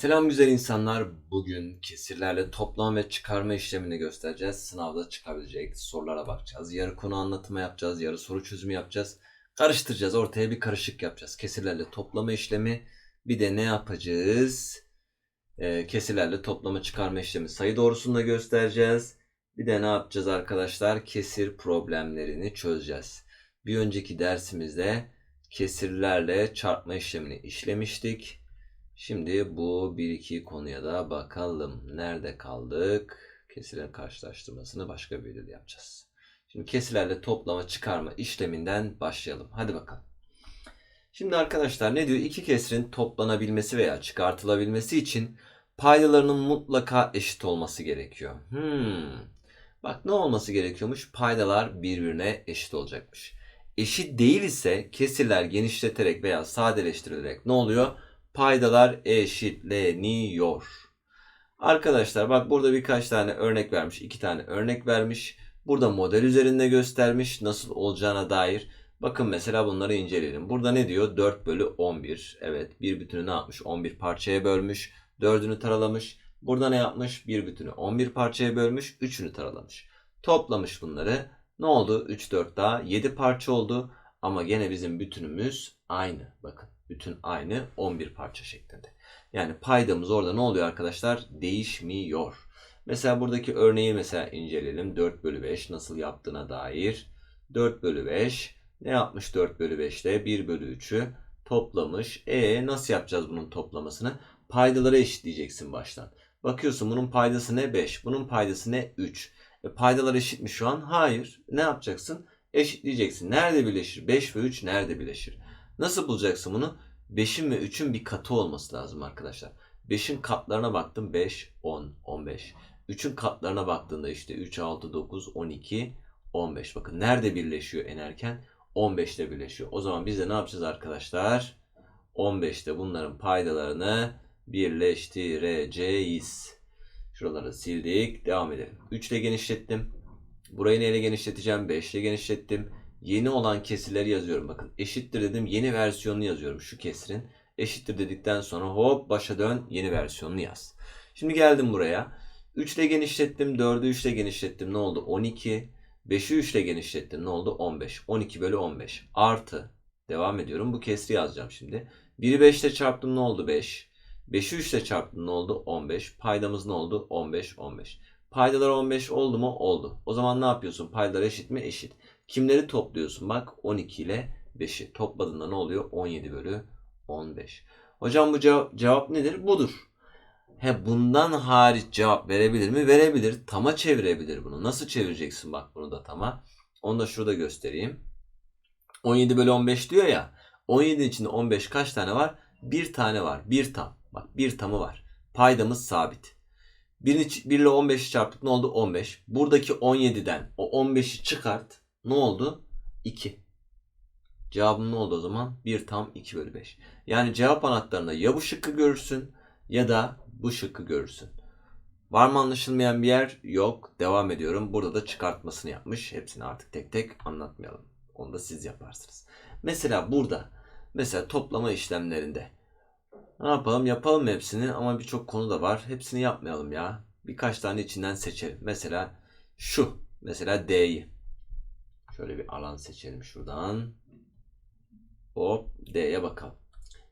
Selam güzel insanlar. Bugün kesirlerle toplam ve çıkarma işlemini göstereceğiz. Sınavda çıkabilecek sorulara bakacağız. Yarı konu anlatımı yapacağız. Yarı soru çözümü yapacağız. Karıştıracağız. Ortaya bir karışık yapacağız. Kesirlerle toplama işlemi. Bir de ne yapacağız? Ee, kesirlerle toplama çıkarma işlemi sayı doğrusunu da göstereceğiz. Bir de ne yapacağız arkadaşlar? Kesir problemlerini çözeceğiz. Bir önceki dersimizde kesirlerle çarpma işlemini işlemiştik. Şimdi bu bir iki konuya da bakalım. Nerede kaldık? Kesirlerin karşılaştırmasını başka bir videoda yapacağız. Şimdi kesirlerle toplama çıkarma işleminden başlayalım. Hadi bakalım. Şimdi arkadaşlar ne diyor? İki kesirin toplanabilmesi veya çıkartılabilmesi için paydalarının mutlaka eşit olması gerekiyor. Hmm. Bak ne olması gerekiyormuş? Paydalar birbirine eşit olacakmış. Eşit değil ise kesirler genişleterek veya sadeleştirilerek ne oluyor? Paydalar eşitleniyor. Arkadaşlar bak burada birkaç tane örnek vermiş. iki tane örnek vermiş. Burada model üzerinde göstermiş nasıl olacağına dair. Bakın mesela bunları inceleyelim. Burada ne diyor? 4 bölü 11. Evet bir bütünü ne yapmış? 11 parçaya bölmüş. 4'ünü taralamış. Burada ne yapmış? Bir bütünü 11 parçaya bölmüş. 3'ünü taralamış. Toplamış bunları. Ne oldu? 3, 4 daha 7 parça oldu. Ama gene bizim bütünümüz aynı. Bakın bütün aynı 11 parça şeklinde. Yani paydamız orada ne oluyor arkadaşlar? Değişmiyor. Mesela buradaki örneği mesela inceleyelim. 4 bölü 5 nasıl yaptığına dair. 4 bölü 5 ne yapmış 4 bölü 5'te? 1 bölü 3'ü toplamış. E nasıl yapacağız bunun toplamasını? Paydaları eşitleyeceksin baştan. Bakıyorsun bunun paydası ne? 5. Bunun paydası ne? 3. E, paydalar eşit mi şu an? Hayır. Ne yapacaksın? Eşitleyeceksin. Nerede birleşir? 5 ve 3 nerede birleşir? Nasıl bulacaksın bunu? 5'in ve 3'ün bir katı olması lazım arkadaşlar. 5'in katlarına baktım 5, 10, 15. 3'ün katlarına baktığında işte 3, 6, 9, 12, 15. Bakın nerede birleşiyor en erken? 15'te birleşiyor. O zaman biz de ne yapacağız arkadaşlar? 15'te bunların paydalarını birleştireceğiz. Şuraları sildik. Devam edelim. 3 ile genişlettim. Burayı neyle genişleteceğim? 5 ile genişlettim. Yeni olan kesirleri yazıyorum. Bakın eşittir dedim. Yeni versiyonunu yazıyorum şu kesirin. Eşittir dedikten sonra hop başa dön. Yeni versiyonunu yaz. Şimdi geldim buraya. 3 ile genişlettim. 4'ü 3 ile genişlettim. Ne oldu? 12. 5'i 3 ile genişlettim. Ne oldu? 15. 12 bölü 15. Artı. Devam ediyorum. Bu kesri yazacağım şimdi. 1'i 5 ile çarptım. Ne oldu? 5. 5'i 3 ile çarptım. Ne oldu? 15. Paydamız ne oldu? 15. 15. Paydalar 15 oldu mu? Oldu. O zaman ne yapıyorsun? Paydalar eşit mi? Eşit. Kimleri topluyorsun? Bak 12 ile 5'i topladığında ne oluyor? 17 bölü 15. Hocam bu cevap, cevap nedir? Budur. He bundan hariç cevap verebilir mi? Verebilir. Tama çevirebilir bunu. Nasıl çevireceksin bak bunu da tama? Onu da şurada göstereyim. 17 bölü 15 diyor ya. 17 içinde 15 kaç tane var? Bir tane var. Bir tam. Bak bir tamı var. Paydamız sabit. 1, 1 ile 15'i çarptık ne oldu? 15. Buradaki 17'den o 15'i çıkart. Ne oldu? 2. Cevabım ne oldu o zaman? 1 tam 2 bölü 5. Yani cevap anahtarında ya bu şıkkı görürsün ya da bu şıkkı görürsün. Var mı anlaşılmayan bir yer? Yok. Devam ediyorum. Burada da çıkartmasını yapmış. Hepsini artık tek tek anlatmayalım. Onu da siz yaparsınız. Mesela burada mesela toplama işlemlerinde ne yapalım? Yapalım hepsini ama birçok konu da var. Hepsini yapmayalım ya. Birkaç tane içinden seçelim. Mesela şu. Mesela D'yi. Şöyle bir alan seçelim şuradan. Hop D'ye bakalım.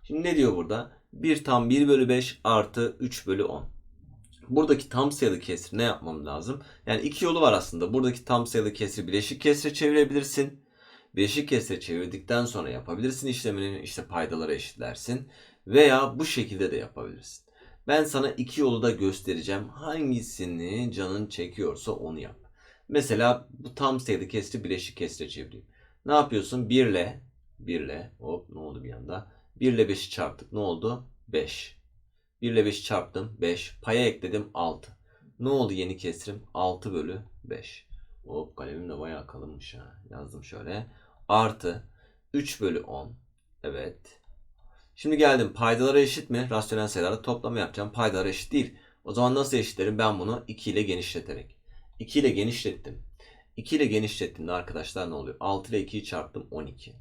Şimdi ne diyor burada? 1 tam 1 bölü 5 artı 3 bölü 10. Buradaki tam sayılı kesri ne yapmam lazım? Yani iki yolu var aslında. Buradaki tam sayılı kesri bileşik kesre çevirebilirsin. Bileşik kesre çevirdikten sonra yapabilirsin işlemini işte paydaları eşitlersin. Veya bu şekilde de yapabilirsin. Ben sana iki yolu da göstereceğim. Hangisini canın çekiyorsa onu yap. Mesela bu tam sayılı kesri bileşik kesre çevireyim. Ne yapıyorsun? 1 ile 1 ile hop ne oldu bir anda? 1 ile 5'i çarptık. Ne oldu? 5. 1 ile 5'i çarptım. 5. Paya ekledim 6. Ne oldu yeni kesrim? 6 bölü 5. Hop kalemim de bayağı kalınmış ha. Yazdım şöyle. Artı 3 bölü 10. Evet. Şimdi geldim. Paydaları eşit mi? Rasyonel sayılarda toplama yapacağım. Paydaları eşit değil. O zaman nasıl eşitlerim? Ben bunu 2 ile genişleterek. 2 ile genişlettim. 2 ile genişlettiğimde arkadaşlar ne oluyor? 6 ile 2'yi çarptım 12.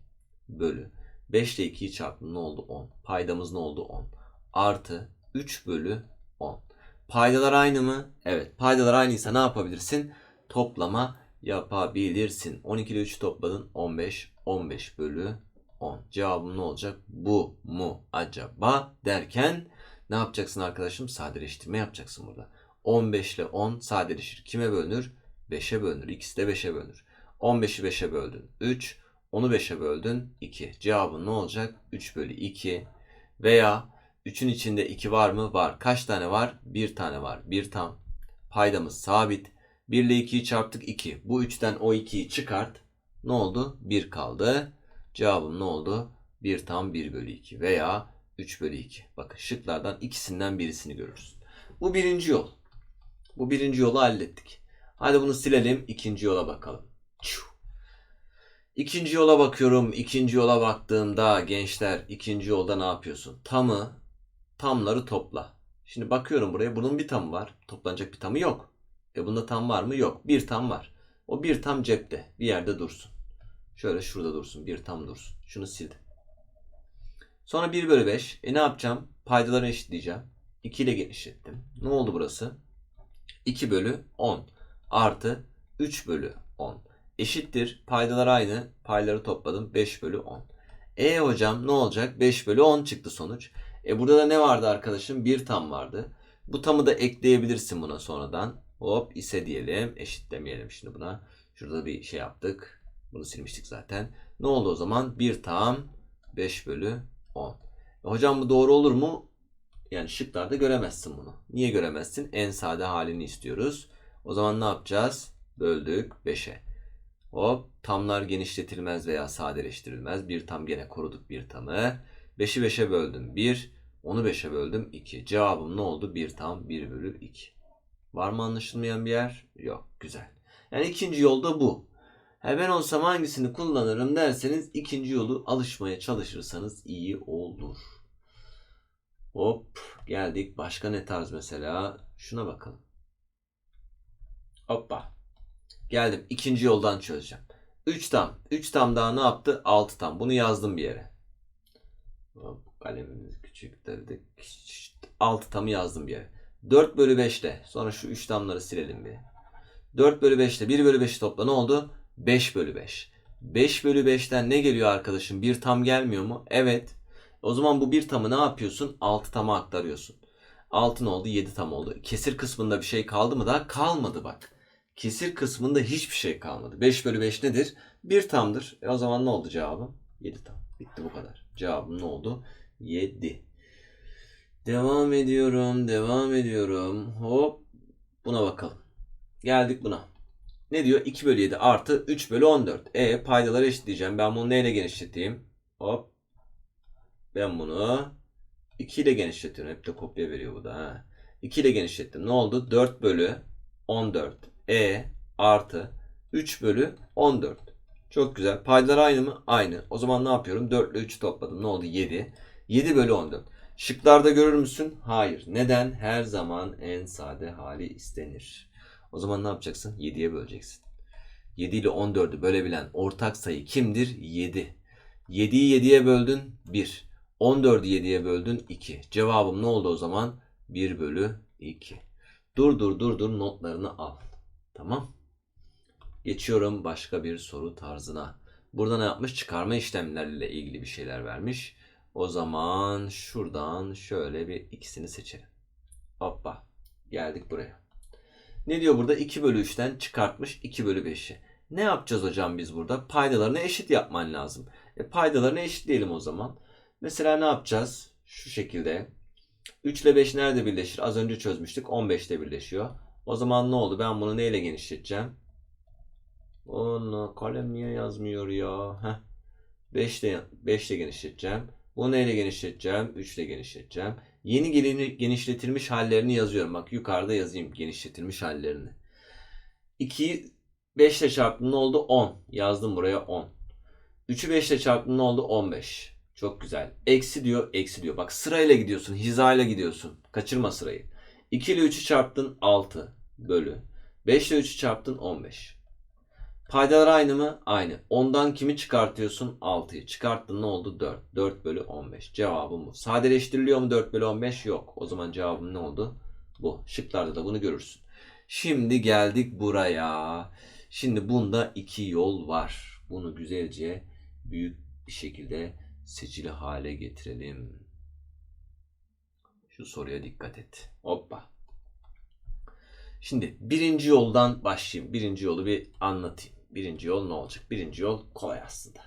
Bölü. 5 ile 2'yi çarptım ne oldu? 10. Paydamız ne oldu? 10. Artı 3 bölü 10. Paydalar aynı mı? Evet. Paydalar aynıysa ne yapabilirsin? Toplama yapabilirsin. 12 ile 3'ü topladın. 15. 15 bölü 10. Cevabım ne olacak? Bu mu acaba derken ne yapacaksın arkadaşım? Sadeleştirme yapacaksın burada. 15 ile 10 sadeleşir. Kime bölünür? 5'e bölünür. İkisi de 5'e bölünür. 15'i 5'e böldün. 3. Onu 5'e böldün. 2. Cevabın ne olacak? 3 bölü 2. Veya 3'ün içinde 2 var mı? Var. Kaç tane var? 1 tane var. 1 tam. Paydamız sabit. 1 ile 2'yi çarptık 2. Bu 3'ten o 2'yi çıkart. Ne oldu? 1 kaldı. Cevabım ne oldu? 1 tam 1 bölü 2 veya 3 bölü 2. Bakın şıklardan ikisinden birisini görürsün. Bu birinci yol. Bu birinci yolu hallettik. Hadi bunu silelim. ikinci yola bakalım. İkinci yola bakıyorum. İkinci yola baktığımda gençler ikinci yolda ne yapıyorsun? Tamı, tamları topla. Şimdi bakıyorum buraya. Bunun bir tamı var. Toplanacak bir tamı yok. E bunda tam var mı? Yok. Bir tam var. O bir tam cepte. Bir yerde dursun. Şöyle şurada dursun. Bir tam dursun. Şunu sildim. Sonra 1 bölü 5. E ne yapacağım? Paydaları eşitleyeceğim. 2 ile genişlettim. Ne oldu burası? 2 bölü 10 artı 3 bölü 10 eşittir. Paydalar aynı. Payları topladım. 5 bölü 10. E hocam ne olacak? 5 bölü 10 çıktı sonuç. E burada da ne vardı arkadaşım? Bir tam vardı. Bu tamı da ekleyebilirsin buna sonradan. Hop ise diyelim. Eşitlemeyelim şimdi buna. Şurada bir şey yaptık. Bunu silmiştik zaten. Ne oldu o zaman? Bir tam 5 bölü 10. E hocam bu doğru olur mu? Yani şıklarda göremezsin bunu. Niye göremezsin? En sade halini istiyoruz. O zaman ne yapacağız? Böldük 5'e. Hop tamlar genişletilmez veya sadeleştirilmez. Bir tam gene koruduk bir tamı. 5'i 5'e böldüm 1. Onu 5'e böldüm 2. Cevabım ne oldu? 1 tam 1 bölü 2. Var mı anlaşılmayan bir yer? Yok. Güzel. Yani ikinci yolda bu. He ben olsam hangisini kullanırım derseniz ikinci yolu alışmaya çalışırsanız iyi olur. Hop geldik. Başka ne tarz mesela? Şuna bakalım. Hoppa. Geldim. İkinci yoldan çözeceğim. 3 tam. 3 tam daha ne yaptı? 6 tam. Bunu yazdım bir yere. Hop, kalemimiz küçük dedik. 6 tamı yazdım bir yere. 4 bölü 5'te. Sonra şu 3 tamları silelim bir. 4 bölü 5'te 1 bölü 5'i topla ne oldu? 5 bölü 5. 5 bölü 5'ten ne geliyor arkadaşım? Bir tam gelmiyor mu? Evet. O zaman bu bir tamı ne yapıyorsun? 6 tama aktarıyorsun. 6 ne oldu? 7 tam oldu. Kesir kısmında bir şey kaldı mı da? Kalmadı bak. Kesir kısmında hiçbir şey kalmadı. 5 bölü 5 nedir? 1 tamdır. E o zaman ne oldu cevabım? 7 tam. Bitti bu kadar. Cevabım ne oldu? 7. Devam ediyorum. Devam ediyorum. Hop. Buna bakalım. Geldik buna. Ne diyor? 2 bölü 7 artı 3 bölü 14. E paydaları eşitleyeceğim. Ben bunu neyle genişleteyim? Hop. Ben bunu 2 ile genişletiyorum. Hep de kopya veriyor bu da. Ha. 2 ile genişlettim. Ne oldu? 4 bölü 14. E artı 3 bölü 14. Çok güzel. Paydalar aynı mı? Aynı. O zaman ne yapıyorum? 4 ile 3'ü topladım. Ne oldu? 7. 7 bölü 14. Şıklarda görür müsün? Hayır. Neden? Her zaman en sade hali istenir. O zaman ne yapacaksın? 7'ye böleceksin. 7 ile 14'ü bölebilen ortak sayı kimdir? 7. 7'yi 7'ye böldün 1. 14'ü 7'ye böldün 2. Cevabım ne oldu o zaman? 1 bölü 2. Dur dur dur dur notlarını al. Tamam. Geçiyorum başka bir soru tarzına. Burada ne yapmış? Çıkarma işlemleriyle ilgili bir şeyler vermiş. O zaman şuradan şöyle bir ikisini seçelim. Hoppa. Geldik buraya. Ne diyor burada? 2 bölü 3'ten çıkartmış 2 bölü 5'i. Ne yapacağız hocam biz burada? Paydalarını eşit yapman lazım. E paydalarını eşitleyelim o zaman. Mesela ne yapacağız? Şu şekilde. 3 ile 5 nerede birleşir? Az önce çözmüştük. 15'te birleşiyor. O zaman ne oldu? Ben bunu neyle genişleteceğim? Onu kalem niye yazmıyor ya? Heh. 5 ile 5 ile genişleteceğim. Bunu neyle genişleteceğim? 3 ile genişleteceğim. Yeni genişletilmiş hallerini yazıyorum. Bak yukarıda yazayım genişletilmiş hallerini. 2'yi 5 ile çarptım ne oldu? 10. Yazdım buraya 10. 3'ü 5 ile çarptım ne oldu? 15. Çok güzel. Eksi diyor, eksi diyor. Bak sırayla gidiyorsun, hizayla gidiyorsun. Kaçırma sırayı. 2 ile 3'ü çarptın 6 bölü. 5 ile 3'ü çarptın 15. Paydalar aynı mı? Aynı. Ondan kimi çıkartıyorsun? 6'yı. Çıkarttın ne oldu? 4. 4 bölü 15. Cevabım bu. Sadeleştiriliyor mu 4 bölü 15? Yok. O zaman cevabım ne oldu? Bu. Şıklarda da bunu görürsün. Şimdi geldik buraya. Şimdi bunda iki yol var. Bunu güzelce büyük bir şekilde seçili hale getirelim. Şu soruya dikkat et. Hoppa. Şimdi birinci yoldan başlayayım. Birinci yolu bir anlatayım. Birinci yol ne olacak? Birinci yol kolay aslında.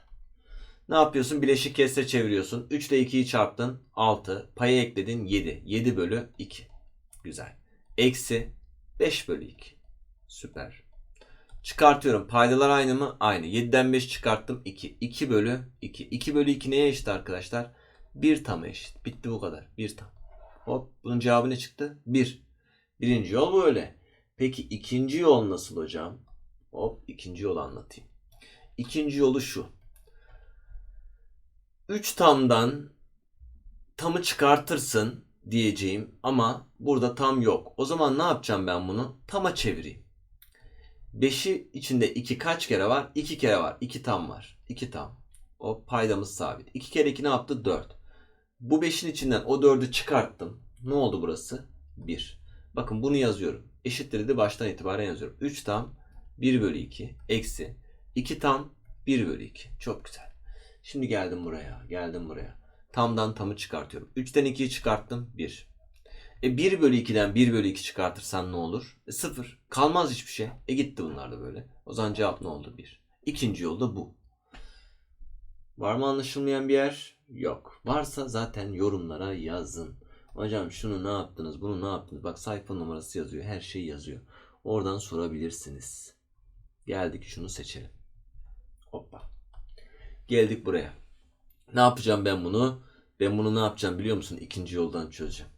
Ne yapıyorsun? Bileşik kesre çeviriyorsun. 3 ile 2'yi çarptın. 6. Paya ekledin. 7. 7 bölü 2. Güzel. Eksi 5 bölü 2. Süper. Çıkartıyorum. Paydalar aynı mı? Aynı. 7'den 5 çıkarttım. 2. 2 bölü 2. 2 bölü 2 neye eşit arkadaşlar? 1 tam eşit. Bitti bu kadar. 1 tam. Hop. Bunun cevabı ne çıktı? 1. Birinci yol böyle. Peki ikinci yol nasıl hocam? Hop ikinci yolu anlatayım. İkinci yolu şu. 3 tamdan tamı çıkartırsın diyeceğim ama burada tam yok. O zaman ne yapacağım ben bunu? Tama çevireyim. 5'i içinde 2 kaç kere var? 2 kere var. 2 tam var. 2 tam. O paydamız sabit. 2 kere 2 ne yaptı? 4. Bu 5'in içinden o 4'ü çıkarttım. Ne oldu burası? 1. Bakın bunu yazıyorum. Eşittir de baştan itibaren yazıyorum. 3 tam 1 bölü 2 eksi 2 tam 1 bölü 2. Çok güzel. Şimdi geldim buraya. Geldim buraya. Tamdan tamı çıkartıyorum. 3'ten 2'yi çıkarttım. 1. E 1 bölü 2'den 1 bölü 2 çıkartırsan ne olur? E 0. Kalmaz hiçbir şey. E gitti bunlar da böyle. O zaman cevap ne oldu? 1. İkinci yol da bu. Var mı anlaşılmayan bir yer? Yok. Varsa zaten yorumlara yazın. Hocam şunu ne yaptınız, bunu ne yaptınız? Bak sayfa numarası yazıyor, her şey yazıyor. Oradan sorabilirsiniz. Geldik şunu seçelim. Hoppa. Geldik buraya. Ne yapacağım ben bunu? Ben bunu ne yapacağım biliyor musun? İkinci yoldan çözeceğim.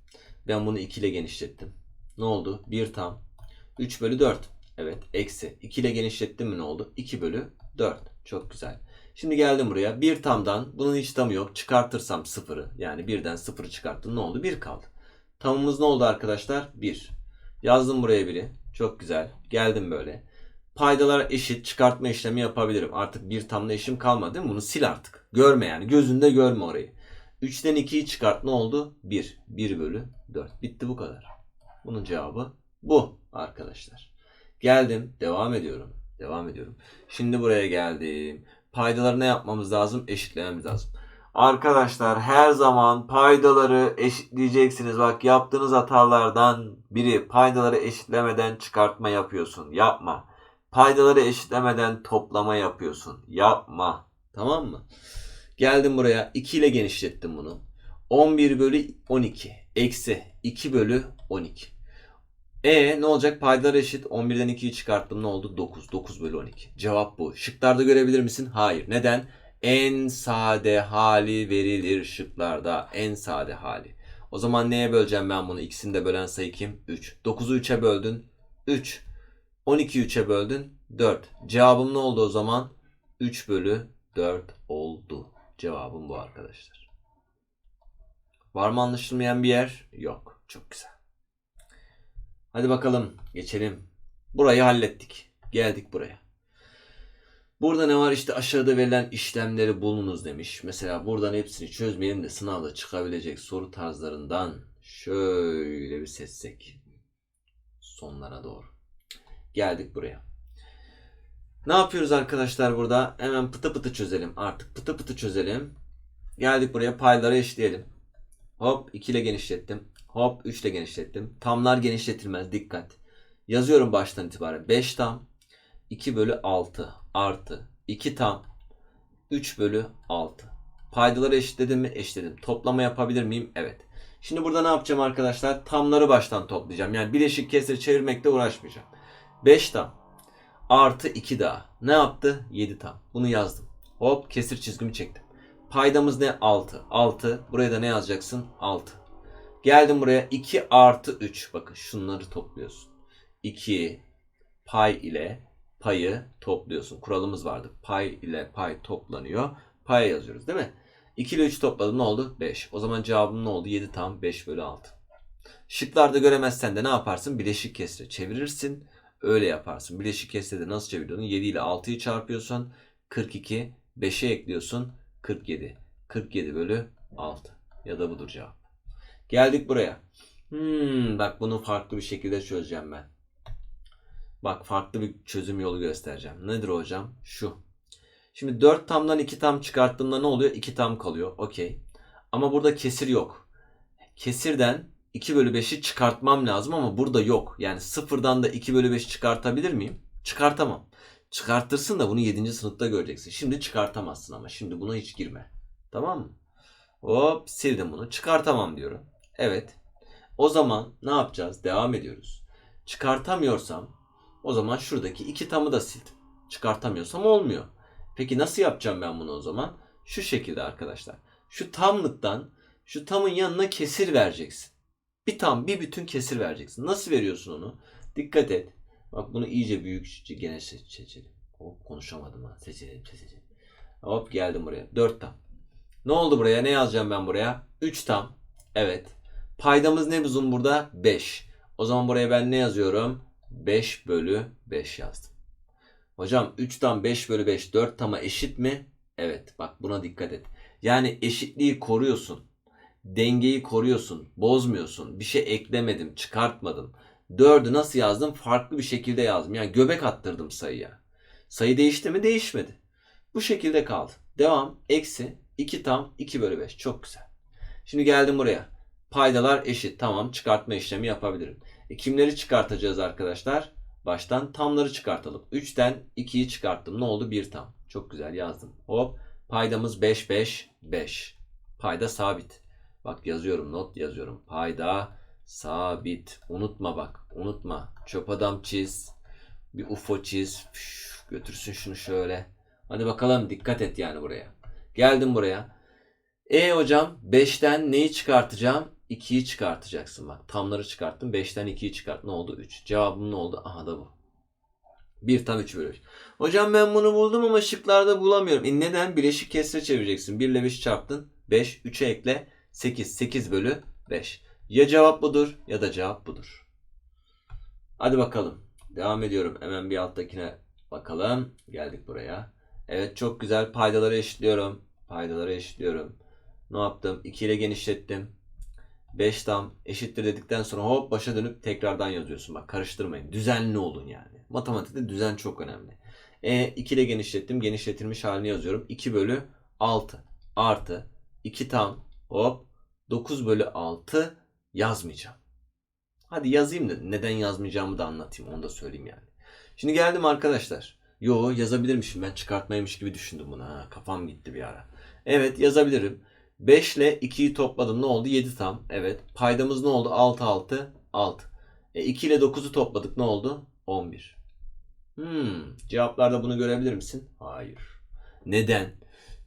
Ben bunu 2 ile genişlettim. Ne oldu? 1 tam. 3 bölü 4. Evet. Eksi. 2 ile genişlettim mi ne oldu? 2 bölü 4. Çok güzel. Şimdi geldim buraya. 1 tamdan bunun hiç tamı yok. Çıkartırsam 0'ı yani 1'den 0'ı çıkarttım. Ne oldu? 1 kaldı. Tamımız ne oldu arkadaşlar? 1. Yazdım buraya 1'i. Çok güzel. Geldim böyle. Paydalar eşit çıkartma işlemi yapabilirim. Artık bir tamla eşim kalmadı değil mi? Bunu sil artık. Görme yani. Gözünde görme orayı. 3'ten 2'yi çıkart ne oldu? 1. 1 bölü 4. Bitti bu kadar. Bunun cevabı bu arkadaşlar. Geldim. Devam ediyorum. Devam ediyorum. Şimdi buraya geldim. Paydaları ne yapmamız lazım? Eşitlememiz lazım. Arkadaşlar her zaman paydaları eşitleyeceksiniz. Bak yaptığınız hatalardan biri paydaları eşitlemeden çıkartma yapıyorsun. Yapma. Paydaları eşitlemeden toplama yapıyorsun. Yapma. Tamam mı? Geldim buraya 2 ile genişlettim bunu. 11 bölü 12 eksi 2 bölü 12. E ne olacak? Paydalar eşit. 11'den 2'yi çıkarttım. Ne oldu? 9. 9 bölü 12. Cevap bu. Şıklarda görebilir misin? Hayır. Neden? En sade hali verilir şıklarda. En sade hali. O zaman neye böleceğim ben bunu? İkisini de bölen sayı kim? 3. 9'u 3'e böldün. 3. 12'yi 3'e böldün. 4. Cevabım ne oldu o zaman? 3 bölü 4 oldu. Cevabım bu arkadaşlar. Var mı anlaşılmayan bir yer? Yok. Çok güzel. Hadi bakalım geçelim. Burayı hallettik. Geldik buraya. Burada ne var? İşte aşağıda verilen işlemleri bulunuz demiş. Mesela buradan hepsini çözmeyelim de sınavda çıkabilecek soru tarzlarından şöyle bir seçsek. Sonlara doğru. Geldik buraya. Ne yapıyoruz arkadaşlar burada? Hemen pıtı pıtı çözelim. Artık pıtı pıtı çözelim. Geldik buraya payları eşleyelim. Hop 2 ile genişlettim. Hop 3 ile genişlettim. Tamlar genişletilmez. Dikkat. Yazıyorum baştan itibaren. 5 tam 2 bölü 6 artı 2 tam 3 bölü 6. Paydaları eşitledim mi? Eşitledim. Toplama yapabilir miyim? Evet. Şimdi burada ne yapacağım arkadaşlar? Tamları baştan toplayacağım. Yani bileşik kesir çevirmekle uğraşmayacağım. 5 tam artı 2 daha. Ne yaptı? 7 tam. Bunu yazdım. Hop kesir çizgimi çektim. Paydamız ne? 6. 6. Buraya da ne yazacaksın? 6. Geldim buraya 2 artı 3. Bakın şunları topluyorsun. 2 pay ile payı topluyorsun. Kuralımız vardı. Pay ile pay toplanıyor. Paya yazıyoruz değil mi? 2 ile 3 topladım ne oldu? 5. O zaman cevabım ne oldu? 7 tam 5 bölü 6. Şıklarda göremezsen de ne yaparsın? Bileşik kesre çevirirsin. Öyle yaparsın. Bileşik kesrede nasıl çeviriyordun? 7 ile 6'yı çarpıyorsun. 42. 5'e ekliyorsun. 47. 47 bölü 6. Ya da budur cevap. Geldik buraya. Hmm, bak bunu farklı bir şekilde çözeceğim ben. Bak farklı bir çözüm yolu göstereceğim. Nedir hocam? Şu. Şimdi 4 tamdan 2 tam çıkarttığımda ne oluyor? 2 tam kalıyor. Okey. Ama burada kesir yok. Kesirden 2 bölü 5'i çıkartmam lazım ama burada yok. Yani sıfırdan da 2 bölü 5 çıkartabilir miyim? Çıkartamam. Çıkartırsın da bunu 7. sınıfta göreceksin. Şimdi çıkartamazsın ama. Şimdi buna hiç girme. Tamam mı? Hop sildim bunu. Çıkartamam diyorum. Evet. O zaman ne yapacağız? Devam ediyoruz. Çıkartamıyorsam o zaman şuradaki iki tamı da sildim. Çıkartamıyorsam olmuyor. Peki nasıl yapacağım ben bunu o zaman? Şu şekilde arkadaşlar. Şu tamlıktan şu tamın yanına kesir vereceksin. Bir tam bir bütün kesir vereceksin. Nasıl veriyorsun onu? Dikkat et. Bak bunu iyice büyük gene se- seçelim. Hop konuşamadım ha. Seçelim seçelim. Hop geldim buraya. 4 tam. Ne oldu buraya? Ne yazacağım ben buraya? 3 tam. Evet. Paydamız ne bizim burada? 5. O zaman buraya ben ne yazıyorum? 5 bölü 5 yazdım. Hocam 3'ten 5 bölü 5 4 tama eşit mi? Evet bak buna dikkat et. Yani eşitliği koruyorsun. Dengeyi koruyorsun. Bozmuyorsun. Bir şey eklemedim. Çıkartmadım. 4'ü nasıl yazdım? Farklı bir şekilde yazdım. Yani göbek attırdım sayıya. Sayı değişti mi? Değişmedi. Bu şekilde kaldı. Devam. Eksi 2 tam 2 bölü 5. Çok güzel. Şimdi geldim buraya. Paydalar eşit. Tamam çıkartma işlemi yapabilirim. E, kimleri çıkartacağız arkadaşlar? Baştan tamları çıkartalım. 3'ten 2'yi çıkarttım. Ne oldu? 1 tam. Çok güzel yazdım. Hop. Paydamız 5 5 5. Payda sabit. Bak yazıyorum not yazıyorum. Payda sabit. Unutma bak. Unutma. Çöp adam çiz. Bir UFO çiz. Üf, götürsün şunu şöyle. Hadi bakalım dikkat et yani buraya. Geldim buraya. E hocam 5'ten neyi çıkartacağım? 2'yi çıkartacaksın bak. Tamları çıkarttım. 5'ten 2'yi çıkart. Ne oldu? 3. Cevabım ne oldu? Aha da bu. 1 tam 3 bölü 3. Hocam ben bunu buldum ama şıklarda bulamıyorum. E neden? Bileşik kesre çevireceksin. 1 ile 5'i çarptın. 5. 3'e ekle. 8. 8 bölü 5. Ya cevap budur ya da cevap budur. Hadi bakalım. Devam ediyorum. Hemen bir alttakine bakalım. Geldik buraya. Evet çok güzel. Paydaları eşitliyorum. Paydaları eşitliyorum. Ne yaptım? 2 ile genişlettim. 5 tam eşittir dedikten sonra hop başa dönüp tekrardan yazıyorsun. Bak karıştırmayın. Düzenli olun yani. Matematikte düzen çok önemli. E 2 ile genişlettim. Genişletilmiş halini yazıyorum. 2 bölü 6 artı 2 tam hop 9 bölü 6 yazmayacağım. Hadi yazayım da neden yazmayacağımı da anlatayım. Onu da söyleyeyim yani. Şimdi geldim arkadaşlar. Yo yazabilirmişim. Ben çıkartmaymış gibi düşündüm bunu. Ha, kafam gitti bir ara. Evet yazabilirim. 5 ile 2'yi topladım. Ne oldu? 7 tam. Evet. Paydamız ne oldu? 6 6 6. E 2 ile 9'u topladık. Ne oldu? 11. Hmm. Cevaplarda bunu görebilir misin? Hayır. Neden?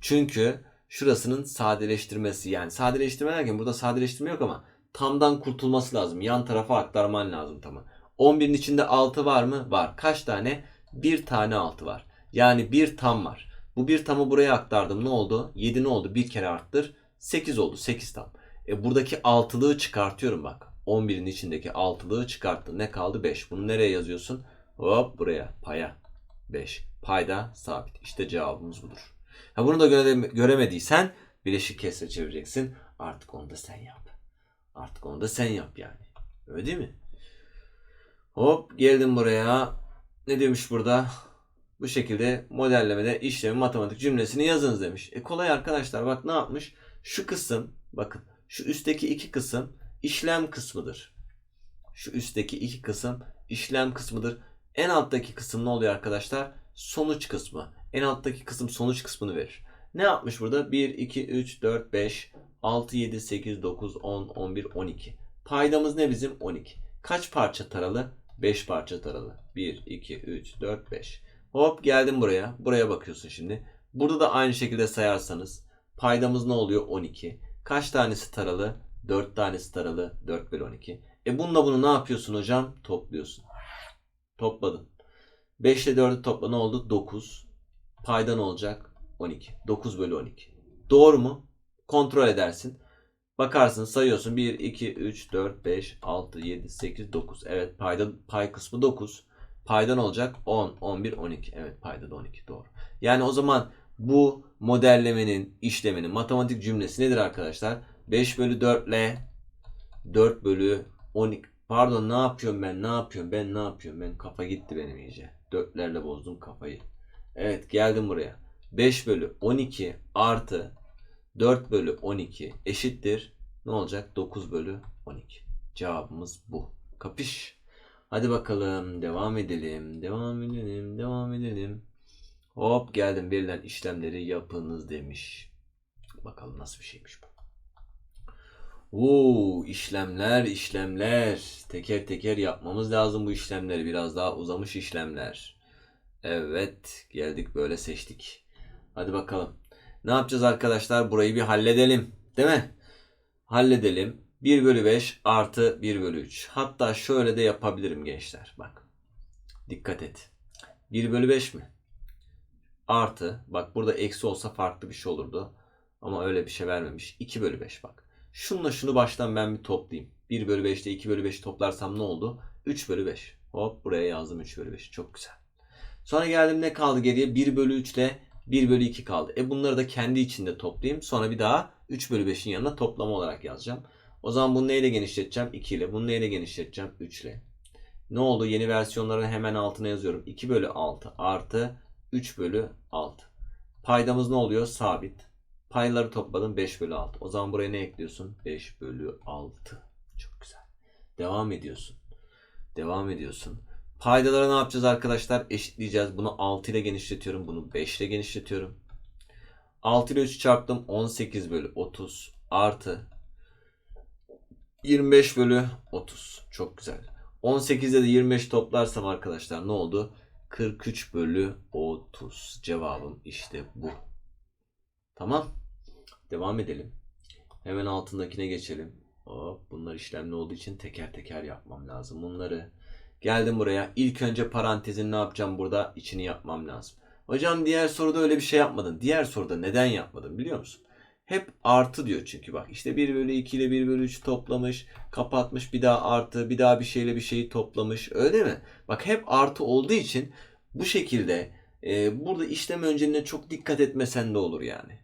Çünkü şurasının sadeleştirmesi yani sadeleştirme derken burada sadeleştirme yok ama tamdan kurtulması lazım. Yan tarafa aktarman lazım tamı. 11'in içinde 6 var mı? Var. Kaç tane? Bir tane 6 var. Yani bir tam var. Bu bir tamı buraya aktardım. Ne oldu? 7 ne oldu? Bir kere arttır. 8 oldu. 8 tam. E buradaki altılığı çıkartıyorum bak. 11'in içindeki altılığı çıkarttı. Ne kaldı? 5. Bunu nereye yazıyorsun? Hop buraya. Paya. 5. Payda sabit. İşte cevabımız budur. Ha bunu da göre- göremediysen bileşik kesre çevireceksin. Artık onu da sen yap. Artık onu da sen yap yani. Öyle değil mi? Hop geldim buraya. Ne demiş burada? Bu şekilde modellemede işlemi matematik cümlesini yazınız demiş. E kolay arkadaşlar bak ne yapmış? Şu kısım bakın şu üstteki iki kısım işlem kısmıdır. Şu üstteki iki kısım işlem kısmıdır. En alttaki kısım ne oluyor arkadaşlar? Sonuç kısmı. En alttaki kısım sonuç kısmını verir. Ne yapmış burada? 1, 2, 3, 4, 5, 6, 7, 8, 9, 10, 11, 12. Paydamız ne bizim? 12. Kaç parça taralı? 5 parça taralı. 1, 2, 3, 4, 5. Hop geldim buraya. Buraya bakıyorsun şimdi. Burada da aynı şekilde sayarsanız paydamız ne oluyor? 12. Kaç tanesi taralı? 4 tanesi taralı. 4 bölü 12. E bununla bunu ne yapıyorsun hocam? Topluyorsun. Topladın. 5 ile 4'ü topla ne oldu? 9. Payda ne olacak? 12. 9 bölü 12. Doğru mu? Kontrol edersin. Bakarsın sayıyorsun 1, 2, 3, 4, 5, 6, 7, 8, 9. Evet payda, pay kısmı 9. Payda ne olacak? 10, 11, 12. Evet payda da 12 doğru. Yani o zaman bu modellemenin işleminin matematik cümlesi nedir arkadaşlar? 5 bölü 4 ile 4 bölü 12. Pardon ne yapıyorum ben ne yapıyorum ben ne yapıyorum ben kafa gitti benim iyice. 4'lerle bozdum kafayı. Evet geldim buraya. 5 bölü 12 artı 4 bölü 12 eşittir. Ne olacak? 9 bölü 12. Cevabımız bu. Kapış. Hadi bakalım devam edelim. Devam edelim. Devam edelim. Hop geldim verilen işlemleri yapınız demiş. Bakalım nasıl bir şeymiş bu. Oo, işlemler işlemler. Teker teker yapmamız lazım bu işlemleri. Biraz daha uzamış işlemler. Evet geldik böyle seçtik. Hadi bakalım. Ne yapacağız arkadaşlar? Burayı bir halledelim. Değil mi? Halledelim. 1 bölü 5 artı 1 bölü 3. Hatta şöyle de yapabilirim gençler. Bak. Dikkat et. 1 bölü 5 mi? Artı. Bak burada eksi olsa farklı bir şey olurdu. Ama öyle bir şey vermemiş. 2 bölü 5 bak. Şunla şunu baştan ben bir toplayayım. 1 bölü 5 ile 2 bölü 5'i toplarsam ne oldu? 3 bölü 5. Hop buraya yazdım 3 bölü 5. Çok güzel. Sonra geldim ne kaldı geriye? 1 bölü 3 ile 1 bölü 2 kaldı. E bunları da kendi içinde toplayayım. Sonra bir daha 3 bölü 5'in yanına toplama olarak yazacağım. O zaman bunu neyle genişleteceğim? 2 ile. Bunu neyle genişleteceğim? 3 ile. Ne oldu? Yeni versiyonların hemen altına yazıyorum. 2 bölü 6 artı 3 bölü 6. Paydamız ne oluyor? Sabit. Payları topladım 5 bölü 6. O zaman buraya ne ekliyorsun? 5 bölü 6. Çok güzel. Devam ediyorsun. Devam ediyorsun. Paydaları ne yapacağız arkadaşlar? Eşitleyeceğiz. Bunu 6 ile genişletiyorum. Bunu 5 ile genişletiyorum. 6 ile 3 çarptım. 18 bölü 30 artı 25 bölü 30. Çok güzel. 18'de de 25 toplarsam arkadaşlar ne oldu? 43 bölü 30. Cevabım işte bu. Tamam. Devam edelim. Hemen altındakine geçelim. Hop, bunlar işlemli olduğu için teker teker yapmam lazım bunları. Geldim buraya. İlk önce parantezin ne yapacağım burada? İçini yapmam lazım. Hocam diğer soruda öyle bir şey yapmadın. Diğer soruda neden yapmadın biliyor musun? Hep artı diyor çünkü bak işte 1 bölü 2 ile 1 bölü 3 toplamış, kapatmış bir daha artı, bir daha bir şeyle bir şeyi toplamış öyle mi? Bak hep artı olduğu için bu şekilde e, burada işlem önceliğine çok dikkat etmesen de olur yani.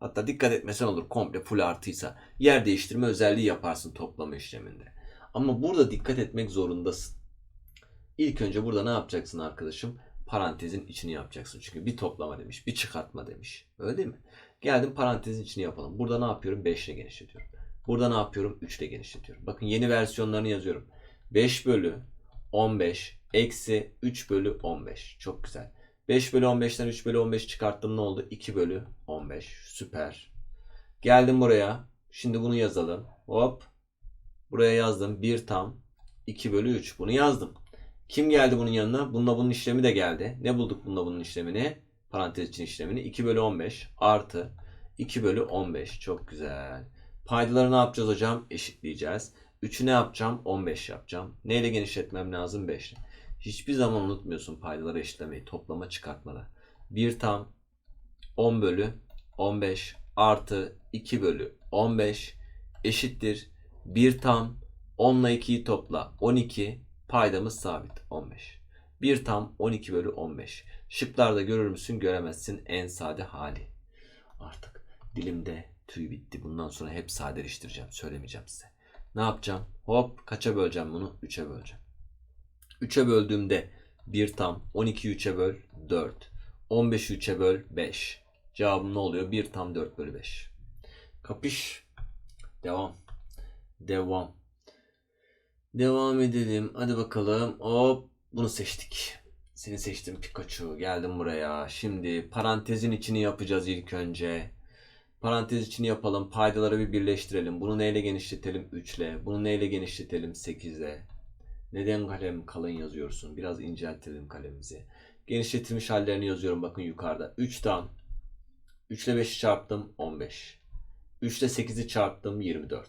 Hatta dikkat etmesen olur komple full artıysa. Yer değiştirme özelliği yaparsın toplama işleminde. Ama burada dikkat etmek zorundasın. İlk önce burada ne yapacaksın arkadaşım? Parantezin içini yapacaksın. Çünkü bir toplama demiş, bir çıkartma demiş. Öyle değil mi? Geldim parantezin içini yapalım. Burada ne yapıyorum? 5 ile genişletiyorum. Burada ne yapıyorum? 3 ile genişletiyorum. Bakın yeni versiyonlarını yazıyorum. 5 bölü 15 eksi 3 bölü 15. Çok güzel. 5 bölü 15'ten 3 bölü 15 çıkarttım ne oldu? 2 bölü 15. Süper. Geldim buraya. Şimdi bunu yazalım. Hop. Buraya yazdım. 1 tam 2 bölü 3. Bunu yazdım. Kim geldi bunun yanına? Bununla bunun işlemi de geldi. Ne bulduk bununla bunun işlemini? Parantez için işlemini. 2 bölü 15 artı 2 bölü 15. Çok güzel. Paydaları ne yapacağız hocam? Eşitleyeceğiz. 3'ü ne yapacağım? 15 yapacağım. Neyle genişletmem lazım? 5 ile. Hiçbir zaman unutmuyorsun paydaları eşitlemeyi. Toplama çıkartmada. 1 tam 10 bölü 15 artı 2 bölü 15 eşittir. 1 tam 10 ile 2'yi topla. 12 paydamız sabit 15. 1 tam 12 bölü 15. Şıklarda görür müsün göremezsin en sade hali. Artık dilimde tüy bitti. Bundan sonra hep sadeleştireceğim. Söylemeyeceğim size. Ne yapacağım? Hop kaça böleceğim bunu? 3'e böleceğim. 3'e böldüğümde 1 tam 12'yi 3'e böl 4. 15'i 3'e böl 5. Cevabım ne oluyor? 1 tam 4 bölü 5. Kapış. Devam. Devam. Devam edelim. Hadi bakalım. Hop bunu seçtik. Seni seçtim Pikachu. Geldim buraya. Şimdi parantezin içini yapacağız ilk önce. Parantez içini yapalım. Paydaları bir birleştirelim. Bunu neyle genişletelim? 3 ile. Bunu neyle genişletelim? 8 ile. Neden kalem kalın yazıyorsun? Biraz inceltelim kalemimizi. Genişletilmiş hallerini yazıyorum bakın yukarıda. 3 tam. 3 ile 5'i çarptım 15. 3 ile 8'i çarptım 24.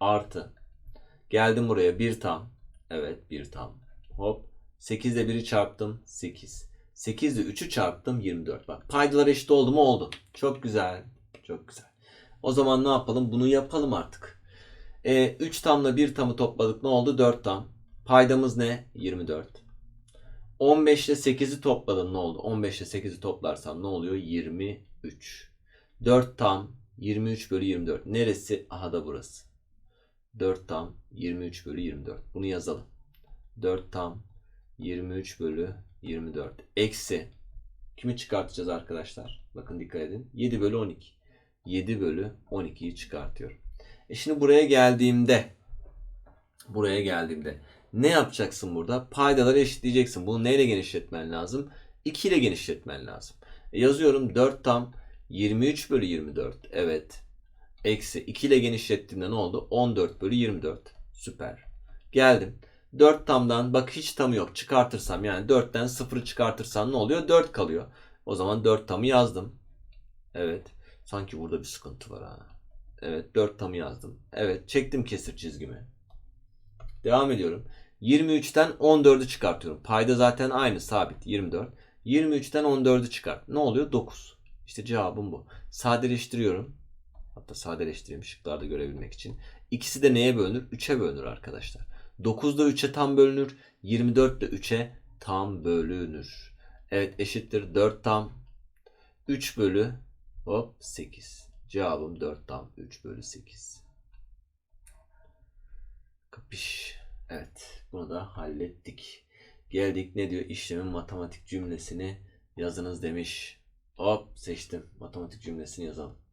Artı. Geldim buraya 1 tam. Evet 1 tam. Hop. 8 ile 1'i çarptım 8. 8 ile 3'ü çarptım 24. Bak paydalar eşit oldu mu? Oldu. Çok güzel. Çok güzel. O zaman ne yapalım? Bunu yapalım artık. E, 3 tamla 1 tamı topladık. Ne oldu? 4 tam. Paydamız ne? 24. 15 ile 8'i topladım ne oldu? 15 ile 8'i toplarsam ne oluyor? 23. 4 tam 23 bölü 24. Neresi? Aha da burası. 4 tam 23 bölü 24. Bunu yazalım. 4 tam 23 bölü 24. Eksi. Kimi çıkartacağız arkadaşlar? Bakın dikkat edin. 7 bölü 12. 7 bölü 12'yi çıkartıyorum. E şimdi buraya geldiğimde buraya geldiğimde ne yapacaksın burada? Paydaları eşitleyeceksin. Bunu neyle genişletmen lazım? 2 ile genişletmen lazım. E yazıyorum 4 tam 23 bölü 24. Evet. Eksi 2 ile genişlettiğimde ne oldu? 14 bölü 24. Süper. Geldim. 4 tamdan bak hiç tamı yok. Çıkartırsam yani 4'ten 0'ı çıkartırsam ne oluyor? 4 kalıyor. O zaman 4 tamı yazdım. Evet. Sanki burada bir sıkıntı var ha. Evet 4 tamı yazdım. Evet çektim kesir çizgimi. Devam ediyorum. 23'ten 14'ü çıkartıyorum. Payda zaten aynı sabit 24. 23'ten 14'ü çıkart. Ne oluyor? 9. İşte cevabım bu. Sadeleştiriyorum. Hatta sadeleştireyim şıklarda görebilmek için. İkisi de neye bölünür? 3'e bölünür arkadaşlar. 9 da 3'e tam bölünür. 24 de 3'e tam bölünür. Evet eşittir 4 tam 3 bölü hop 8. Cevabım 4 tam 3 bölü 8. Kapış. Evet bunu da hallettik. Geldik ne diyor? İşlemin matematik cümlesini yazınız demiş. Hop seçtim. Matematik cümlesini yazalım.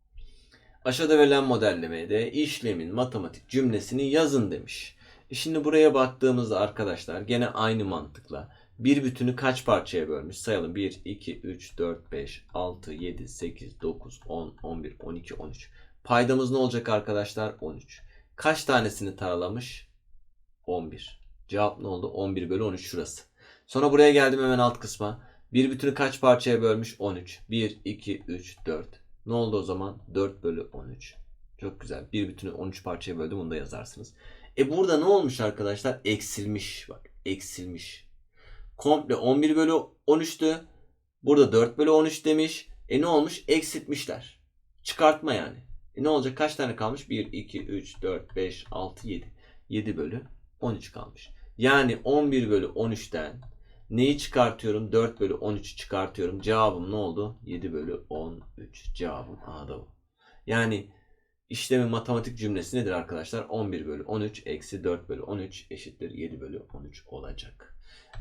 Aşağıda verilen modellemede işlemin matematik cümlesini yazın demiş. E Şimdi buraya baktığımızda arkadaşlar gene aynı mantıkla bir bütünü kaç parçaya bölmüş sayalım. 1, 2, 3, 4, 5, 6, 7, 8, 9, 10, 11, 12, 13. Paydamız ne olacak arkadaşlar? 13. Kaç tanesini taralamış? 11. Cevap ne oldu? 11 bölü 13 şurası. Sonra buraya geldim hemen alt kısma. Bir bütünü kaç parçaya bölmüş? 13. 1, 2, 3, 4. Ne oldu o zaman? 4 bölü 13. Çok güzel. Bir bütünü 13 parçaya böldüm. Bunu da yazarsınız. E burada ne olmuş arkadaşlar? Eksilmiş. Bak eksilmiş. Komple 11 bölü 13'tü. Burada 4 bölü 13 demiş. E ne olmuş? Eksiltmişler. Çıkartma yani. E ne olacak? Kaç tane kalmış? 1, 2, 3, 4, 5, 6, 7. 7 bölü 13 kalmış. Yani 11 bölü 13'ten neyi çıkartıyorum? 4 bölü 13'ü çıkartıyorum. Cevabım ne oldu? 7 bölü 13. Cevabım A'da bu. Yani işlemin matematik cümlesi nedir arkadaşlar? 11 bölü 13 eksi 4 bölü 13 eşittir 7 bölü 13 olacak.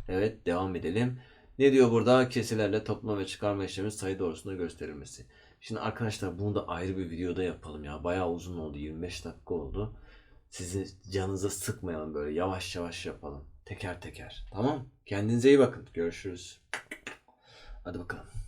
Evet devam edelim. Ne diyor burada? Kesirlerle toplama ve çıkarma işlemi sayı doğrusunda gösterilmesi. Şimdi arkadaşlar bunu da ayrı bir videoda yapalım ya. Bayağı uzun oldu. 25 dakika oldu. Sizi canınıza sıkmayalım böyle. Yavaş yavaş yapalım. Teker teker. Tamam? Kendinize iyi bakın. Görüşürüz. Hadi bakalım.